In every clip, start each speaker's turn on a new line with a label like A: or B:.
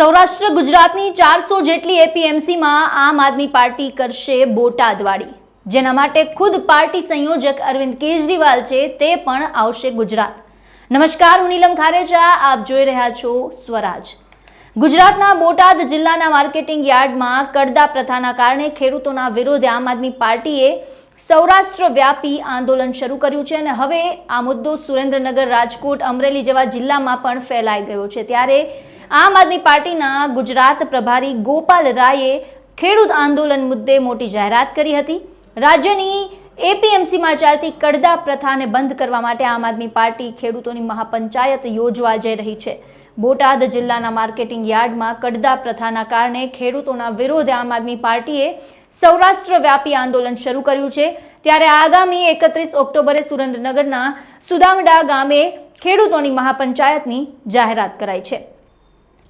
A: સૌરાષ્ટ્ર ગુજરાતની ચારસો જેટલી એપીએમસીમાં આમ આદમી પાર્ટી કરશે બોટાદવાડી જેના માટે ખુદ પાર્ટી સંયોજક અરવિંદ કેજરીવાલ છે તે પણ આવશે ગુજરાત. નમસ્કાર, હું નીલમ ખારેચા આપ જોઈ રહ્યા છો સ્વરાજ. ગુજરાતના બોટાદ જિલ્લાના માર્કેટિંગ યાર્ડમાં કડદા પ્રથાના કારણે ખેડૂતોના વિરોધે આમ આદમી પાર્ટીએ સૌરાષ્ટ્ર વ્યાપી આંદોલન શરૂ કર્યું છે અને હવે આ મુદ્દો સુરેન્દ્રનગર, રાજકોટ, અમરેલી જેવા જિલ્લામાં પણ ફેલાઈ ગયો છે. ત્યારે આમ આદમી પાર્ટીના ગુજરાત પ્રભારી ગોપાલ રાયે ખેડૂત આંદોલન મુદ્દે મોટી જાહેરાત કરી હતી. રાજ્યની એપીએમસીમાં ચાલતી કડદા પ્રથાને બંધ કરવા માટે આમ આદમી પાર્ટી ખેડૂતોની મહાપંચાયત યોજવા જઈ રહી છે. બોટાદ જિલ્લાના માર્કેટિંગ યાર્ડમાં કડદા પ્રથાના કારણે ખેડૂતોના વિરોધે આમ આદમી પાર્ટીએ સૌરાષ્ટ્ર વ્યાપી આંદોલન શરૂ કર્યું છે. ત્યારે આગામી એકત્રીસ ઓક્ટોબરે સુરેન્દ્રનગરના સુદામડા ગામે ખેડૂતોની મહાપંચાયતની જાહેરાત કરાઈ છે.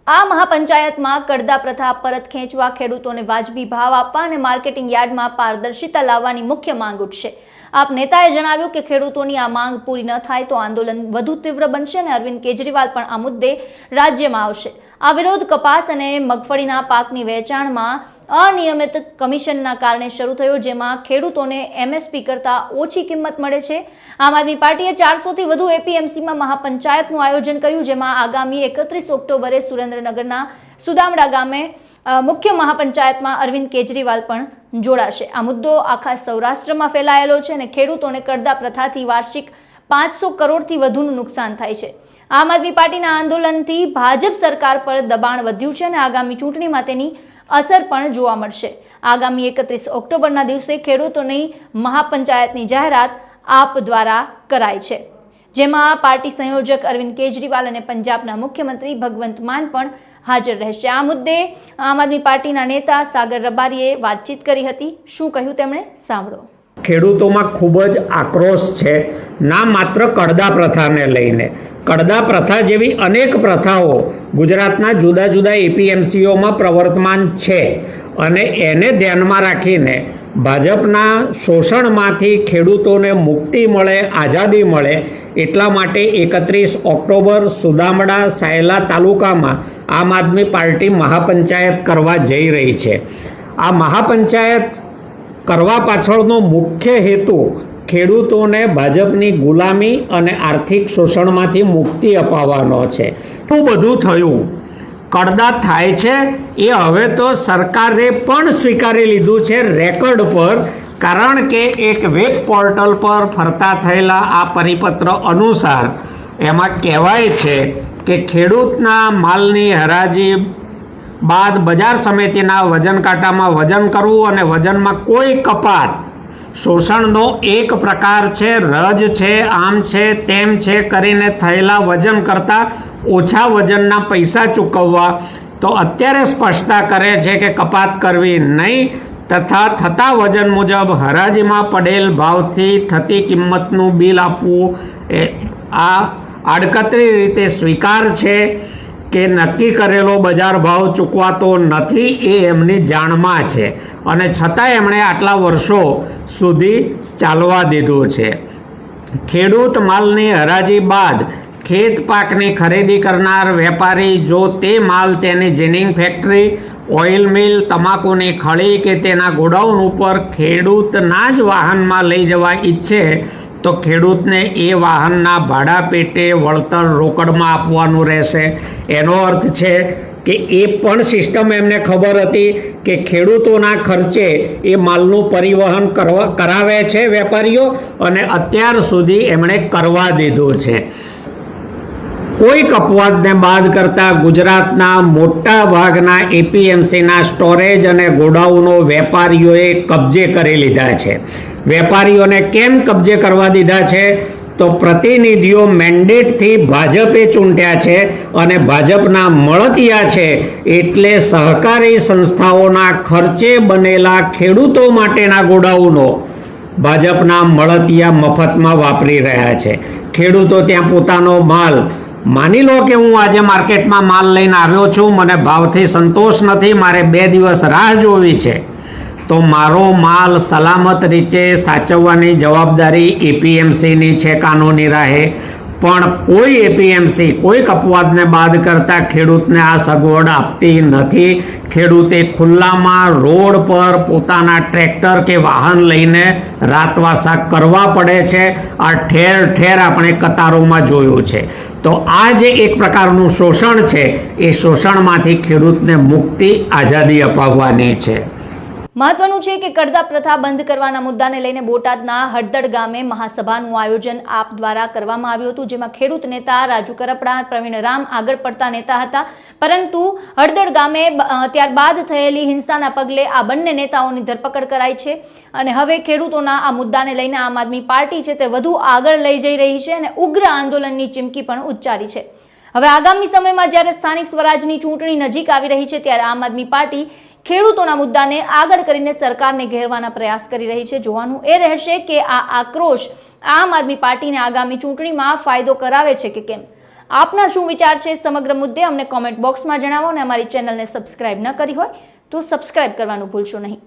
A: આ મહાપંચાયતમાં કડદા પ્રથા, પરત ખેંચવા, ખેડૂતોને વાજબી ભાવ આપવા અને માર્કેટિંગ યાર્ડમાં પારદર્શિતા લાવવાની મુખ્ય માંગ ઉઠશે. આપ નેતાએ જણાવ્યું કે ખેડૂતોની આ માંગ પૂરી ન થાય તો આંદોલન વધુ તીવ્ર બનશે અને અરવિંદ કેજરીવાલ પણ આ મુદ્દે રાજ્યમાં આવશે. આ વિરોધ કપાસ અને મગફળીના પાકની વેચાણમાં અનિયમિત કમિશનના કારણે શરૂ થયો, જેમાં ખેડૂતોને એમએસપી કરતાં ઓછી કિંમત મળે છે. આમ આદમી પાર્ટીએ ચારસોથી વધુ એપીએમસીમાં મહાપંચાયતનું આયોજન કર્યું, જેમાં આગામી એકત્રીસ ઓક્ટોબરે સુરેન્દ્રનગરના સુદામડા ગામે મુખ્ય મહાપંચાયતમાં અરવિંદ કેજરીવાલ પણ જોડાશે. આ મુદ્દો આખા સૌરાષ્ટ્રમાં ફેલાયેલો છે અને ખેડૂતોને કરદા પ્રથાથી વાર્ષિક પાંચસો કરોડથી વધુનું નુકસાન થાય છે. આમ આદમી પાર્ટીના આંદોલનથી ભાજપ સરકાર પર દબાણ વધ્યું છે અને આગામી ચૂંટણીમાં તેની અસર પણ જોવા મળશે. આગામી એકત્રીસ ઓક્ટોબરના દિવસે ખેડૂતોની મહાપંચાયતની જાહેરાત આપ દ્વારા કરાઈ છે. જેમાં પાર્ટી સંયોજક અરવિંદ કેજરીવાલ અને પંજાબના મુખ્યમંત્રી ભગવંત માન પણ હાજર રહેશે. આ મુદ્દે આમ આદમી પાર્ટીના નેતા સાગર રબારીએ વાતચીત કરી હતી. શું કહ્યું તેમણે? સાંભળો.
B: ખેડૂતોમાં ખૂબ જ આક્રોશ છે. ના માત્ર કડદા પ્રથાને લઈને કડદા પ્રથા જેવી અનેક પ્રથાઓ ગુજરાતના જુદા જુદા એપીએમસીઓમાં પ્રવર્તમાન છે અને એને ધ્યાનમાં રાખીને ભાજપના શોષણમાંથી ખેડૂતોને મુક્તિ મળે, આઝાદી મળે એટલા માટે એકત્રીસ ઓક્ટોબર સુદામડા સાયલા તાલુકામાં આમ આદમી પાર્ટી મહાપંચાયત કરવા જઈ રહી છે. આ મહાપંચાયત કરવા પાછળનો મુખ્ય હેતુ ખેડૂતોને ભાજપની ગુલામી અને આર્થિક શોષણમાંથી મુક્તિ અપાવવાનો છે. તો બધું થયું? કડદા થાય છે? એ હવે તો સરકારે પણ સ્વીકારી લીધું છે રેકોર્ડ પર, કારણ કે એક વેબ પોર્ટલ પર ફરતા થયેલા આ પરિપત્ર અનુસાર એમાં કહેવાય છે કે ખેડૂતના માલની હરાજી બાદ બજાર સમિતિના વજન કાંટામાં વજન કરવું અને વજનમાં કોઈ કપાત શોષણનો એક પ્રકાર છે, રજ છે, આમ છે, તેમ છે કરીને થયેલા વજન કરતાં ઓછા વજનના પૈસા ચૂકવવા. તો અત્યારે સ્પષ્ટતા કરે છે કે કપાત કરવી નહીં, તથા થતા વજન મુજબ હરાજીમાં પડેલ ભાવથી થતી કિંમતનું બિલ આપવું એ આ આડકતરી રીતે સ્વીકાર છે. કે નક્કી કરેલો બજાર ભાવ ચૂકવાતો નથી એ એમની જાણમાં છે. અને છતાં એમણે આટલા વર્ષો સુધી ચાલવા દીધું છે. ખેડૂત માલની હરાજી બાદ ખેત પાકની ખરીદી કરનાર વેપારી જો તે માલ તેની જીનિંગ ફેક્ટરી, ઓઇલ મિલ, તમાકુની ખળી કે તેના ગોડાઉન ઉપર ખેડૂતના જ વાહનમાં લઈ જવા ઈચ્છે તો ખેડૂતને એ વાહનના ભાડા પેટે વળતર રોકડમાં આપવાનું રહેશે. એનો અર્થ છે કે એ પણ સિસ્ટમ એમને ખબર હતી કે ખેડૂતોના ખર્ચે એ માલનું પરિવહન કરવા, કરાવે છે વેપારીઓ અને અત્યાર સુધી એમણે કરવા દીધું છે. કોઈક અપવાદને બાદ કરતા ગુજરાતના મોટા ભાગના એપીએમસીના સ્ટોરેજ અને ગોડાઉનો વેપારીઓએ કબજે કરી લીધા છે. વેપારીઓને કેમ કબજે કરવા દીધા છે? તો પ્રતિનિધિઓ મેન્ડેટથી ભાજપે ચૂંટ્યા છે અને ભાજપના મળતિયા છે એટલે સહકારી સંસ્થાઓના ખર્ચે બનેલા ખેડૂતો માટેના ગોડાઉનો ભાજપના મળતિયા મફતમાં વાપરી રહ્યા છે. ખેડૂતો ત્યાં પોતાનો માલ માની લો કે હું આજે માર્કેટમાં માલ લઈને આવ્યો છું, મને ભાવથી સંતોષ નથી, મારે બે દિવસ રાહ જોવી છે. તો મારો માલ સલામત રીતે સાચવવાની જવાબદારી એપીએમસીની છે, કાનૂની રાહે. પણ કોઈ એપીએમસી કોઈક અપવાદને બાદ કરતા ખેડૂતને આ સગવડ આપતી નથી. ખેડૂતે ખુલ્લામાં રોડ પર પોતાના ટ્રેક્ટર કે વાહન લઈને રાતવાસા કરવા પડે છે. આ ઠેર ઠેર આપણે કતારોમાં જોયું છે. તો આ જે એક પ્રકારનું શોષણ છે, એ શોષણમાંથી ખેડૂતને મુક્તિ આઝાદી અપાવવાની છે.
A: મહત્વનું છે કે કરદા પ્રથા બંધ કરવાના મુદ્દાને લઈને બોટાદના હડદડ ગામે મહાસભાનું આયોજન આપ દ્વારા કરવામાં આવ્યું હતું, જેમાં ખેડૂત નેતા રાજુ કરપડા, પ્રવીણ રામ આગળ પડતા નેતા હતા. પરંતુ હળદડ ગામે ત્યારબાદ થયેલી હિંસાના પગલે આ બંને નેતાઓની ધરપકડ કરાઈ છે અને હવે ખેડૂતોના આ મુદ્દાને લઈને આમ આદમી પાર્ટી છે તે વધુ આગળ લઈ જઈ રહી છે અને ઉગ્ર આંદોલનની ચીમકી પણ ઉચ્ચારી છે. હવે આગામી સમયમાં જ્યારે સ્થાનિક સ્વરાજની ચૂંટણી નજીક આવી રહી છે, ત્યારે આમ આદમી પાર્ટી ખેડૂતોના મુદ્દાને આગળ કરીને સરકારને ઘેરવાના પ્રયાસ કરી રહી છે. જોવાનું એ રહેશે કે આ આક્રોશ આમ આદમી પાર્ટીને આગામી ચૂંટણીમાં ફાયદો કરાવે છે કે કેમ? આપના શું વિચાર છે સમગ્ર મુદ્દે? અમને કોમેન્ટ બોક્સમાં જણાવો અને અમારી ચેનલને સબસ્ક્રાઇબ ન કરી હોય તો સબસ્ક્રાઇબ કરવાનું ભૂલશો નહીં.